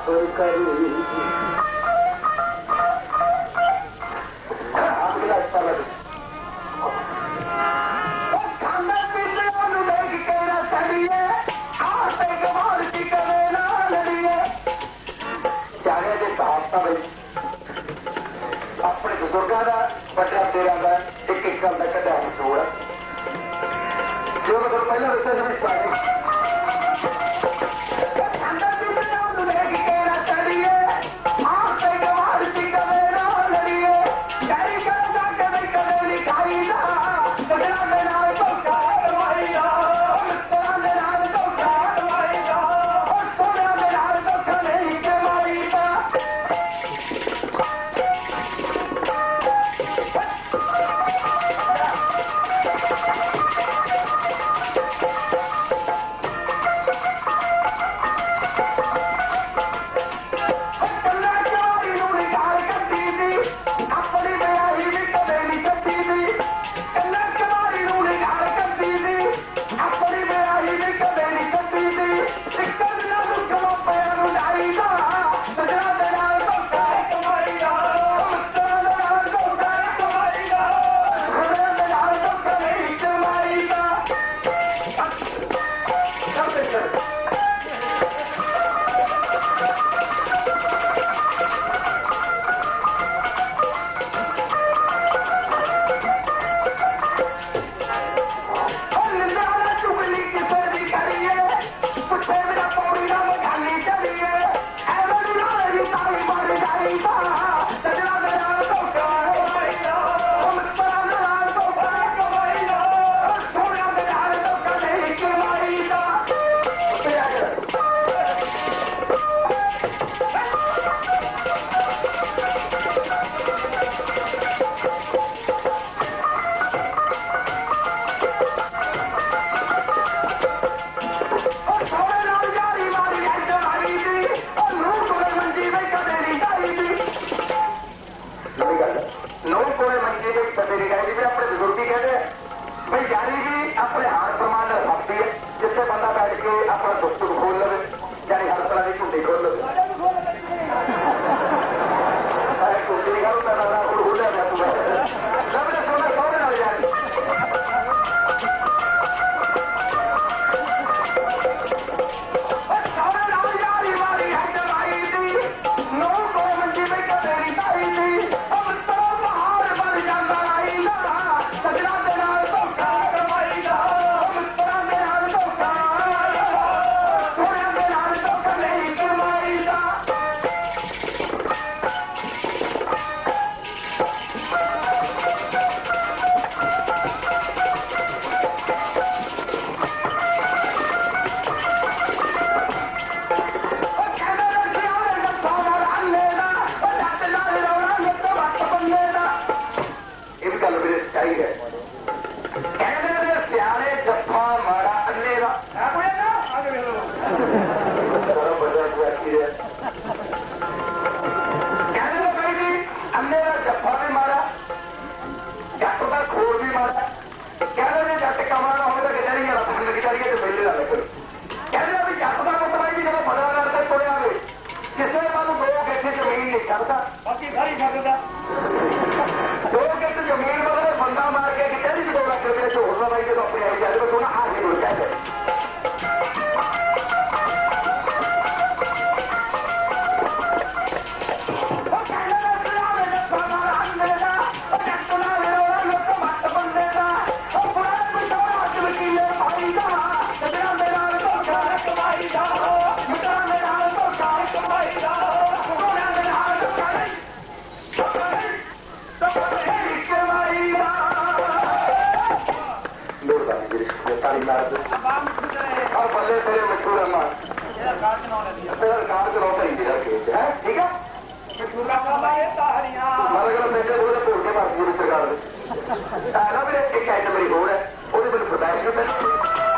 ਆਪ ਕਰੀ ਆਪਣੇ ਬਜ਼ੁਰਗਾਂ ਦਾ ਵੱਡਾ ਤੇਰਾ ਦਾ ਇੱਕ ਇੱਕ ਗੱਲ ਦਾ ਕਢਾਈ ਜੋ ਮਤਲਬ ਪਹਿਲਾਂ ਦੱਸਿਆ ਸੀ ਸਰਕਾਰ। ਦੇ ਐਨਾ ਵੀ ਇੱਕ ਕੈਟਾਗਰੀ ਹੋਰ ਹੈ ਉਹਦੇ ਮੈਨੂੰ ਫਰਮਾਇਸ਼ ਵੀ ਮਿਲਦੀ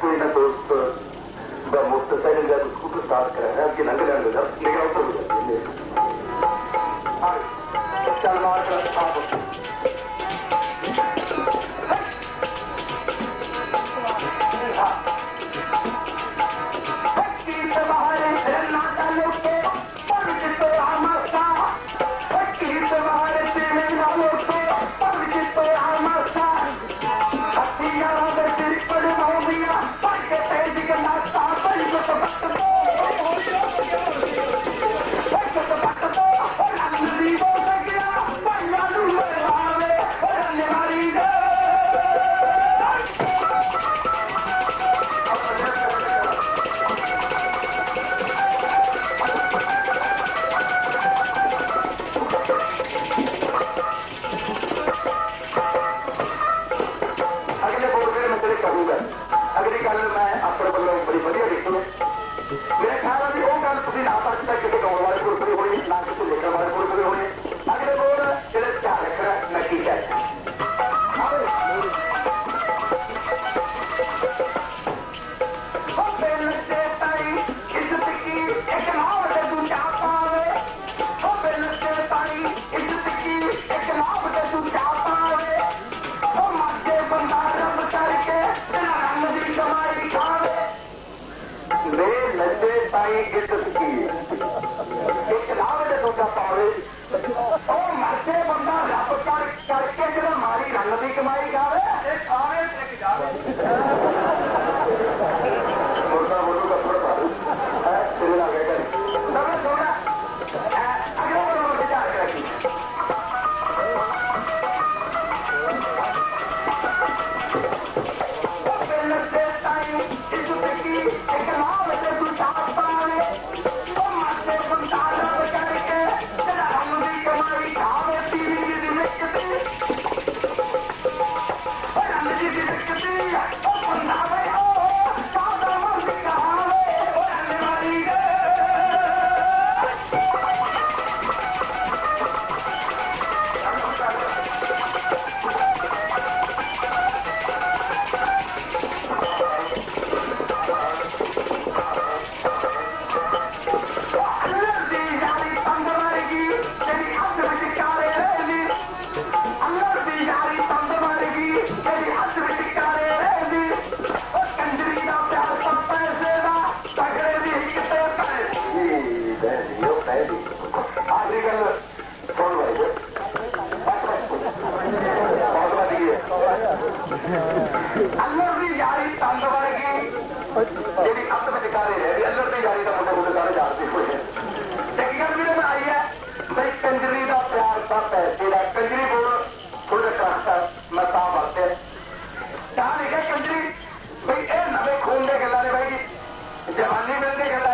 کوئی نہ کوئی مختصر یا اس کو تو ساتھ کریں Mike out ਜੀ ਜਵਾਨੀ